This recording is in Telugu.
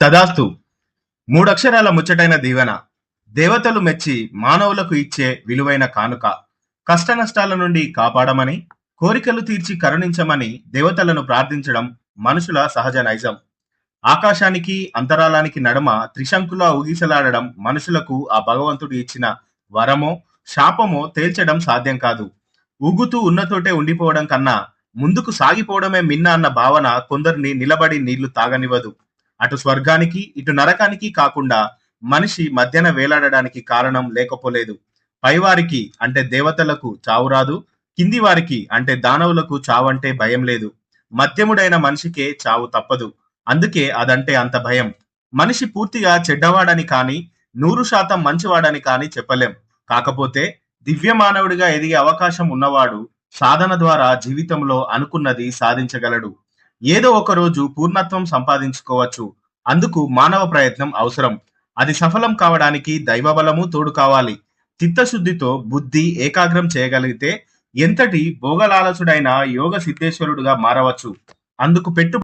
తదాస్తు. మూడక్షరాల ముచ్చటైన దీవెన. దేవతలు మెచ్చి మానవులకు ఇచ్చే విలువైన కానుక. కష్ట నష్టాల నుండి కాపాడమని కోరికలు తీర్చి కరుణించమని దేవతలను ప్రార్థించడం మనుషుల సహజ నైజం. ఆకాశానికి అంతరాళానికి నడుమ త్రిశంకులా ఊగిసలాడడం మనుషులకు ఆ భగవంతుడు ఇచ్చిన వరమో శాపమో తేల్చడం సాధ్యం కాదు. ఊగుతూ ఉన్నతోటే ఉండిపోవడం కన్నా ముందుకు సాగిపోవడమే మిన్న అన్న భావన కొందరిని నిలబడి నీళ్ళు తాగనివ్వదు. అటు స్వర్గానికి ఇటు నరకానికి కాకుండా మనిషి మధ్యన వేలాడడానికి కారణం లేకపోలేదు. పైవారికి అంటే దేవతలకు చావు రాదు. కింది వారికి అంటే దానవులకు చావంటే భయం లేదు. మధ్యముడైన మనిషికే చావు తప్పదు. అందుకే అదంటే అంత భయం. మనిషి పూర్తిగా చెడ్డవాడని కాని నూరు శాతం మంచివాడని కాని చెప్పలేం. కాకపోతే దివ్య మానవుడిగా ఎదిగే అవకాశం ఉన్నవాడు సాధన ద్వారా జీవితంలో అనుకున్నది సాధించగలడు. ఏదో ఒక రోజు పూర్ణత్వం సంపాదించుకోవచ్చు. అందుకు మానవ ప్రయత్నం అవసరం. అది సఫలం కావడానికి దైవబలము తోడు కావాలి. చిత్తశుద్ధితో బుద్ధి ఏకాగ్రం చేయగలిగితే ఎంతటి భోగలాలసుడైన యోగ సిద్ధేశ్వరుడుగా మారవచ్చు. అందుకు పెట్టు